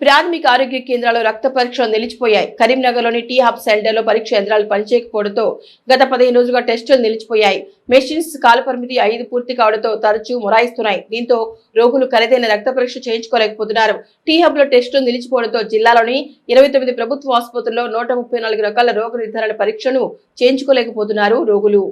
ప్రాథమిక ఆరోగ్య కేంద్రాల్లో రక్త పరీక్షలు నిలిచిపోయాయి. కరీంనగర్లోని టీ హబ్ సెంటర్లో పరీక్ష యంత్రాలు పనిచేయకపోవడంతో గత పదిహేను రోజులుగా టెస్టులు నిలిచిపోయాయి. మెషిన్స్ కాలపరిమితి ఐదు పూర్తి కావడంతో తరచూ మొరాయిస్తున్నాయి. దీంతో రోగులు ఖరీదైన రక్త పరీక్ష చేయించుకోలేకపోతున్నారు. టీ హబ్లో టెస్టులు నిలిచిపోవడంతో జిల్లాలోని ఇరవై తొమ్మిది ప్రభుత్వ ఆసుపత్రుల్లో నూట ముప్పై నాలుగు రకాల రోగ నిర్ధారణ పరీక్షను చేయించుకోలేకపోతున్నారు రోగులు.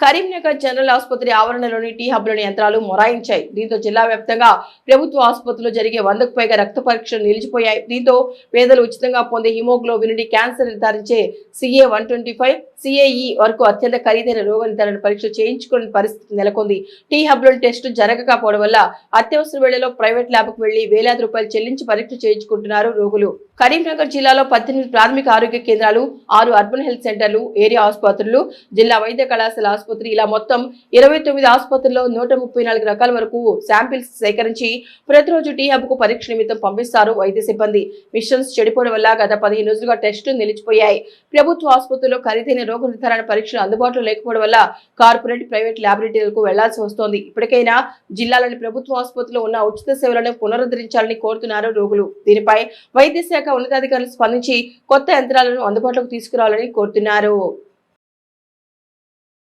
కరీంనగర్ జనరల్ ఆసుపత్రి ఆవరణలోని టీ హబ్లోని యంత్రాలు మొరాయించాయి. దీంతో జిల్లా వ్యాప్తంగా ప్రభుత్వ ఆసుపత్రిలో జరిగే వందకు పైగా రక్త పరీక్షలు నిలిచిపోయాయి. దీంతో పేదలు ఉచితంగా పొందే haemoglobin cancer నిర్ధారించే CA one twenty five CAE వరకు అత్యంత ఖరీదైన రోగ నిర్ధారణ పరీక్ష చేయించుకునే పరిస్థితి నెలకొంది. టీ హబ్లోని టెస్టు జరగకపోవడం వల్ల అత్యవసర వేళలో ప్రైవేట్ ల్యాబ్కు వెళ్ళి వేలాది రూపాయలు చెల్లించి పరీక్ష చేయించుకుంటున్నారు రోగులు. కరీంనగర్ జిల్లాలో పద్దెనిమిది ప్రాథమిక ఆరోగ్య కేంద్రాలు ఆరు అర్బన్ హెల్త్ సెంటర్లు ఏరియా ఆసుపత్రులు జిల్లా వైద్య కళాశాల ఆసుపత్రి. ఇలా మొత్తం ఇరవై తొమ్మిది ఆసుపత్రుల్లో నూట ముప్పై నాలుగు రకాల వరకు శాంపిల్స్ సేకరించి ప్రతిరోజు టీ హబ్కు పరీక్ష నిమిత్తం పంపిస్తారు వైద్య సిబ్బంది. మిషన్స్ చెడిపోవడం వల్ల గత పదిహేను రోజులుగా టెస్టులు నిలిచిపోయాయి. ప్రభుత్వ ఆసుపత్రుల్లో ఖరీదైన రోగ నిర్ధారణ పరీక్షలు అందుబాటులో లేకపోవడం వల్ల కార్పొరేట్ ప్రైవేట్ ల్యాబొరేటరీలకు వెళ్ళాల్సి వస్తోంది. ఇప్పటికైనా జిల్లాలోని ప్రభుత్వ ఆసుపత్రిలో ఉన్న ఉచిత సేవలను పునరుద్ధరించాలని కోరుతున్నారు రోగులు. దీనిపై వైద్య శాఖ ఉన్నతాధికారులు స్పందించి కొత్త యంత్రాలను అందుబాటులోకి తీసుకురావాలని కోరుతున్నారు.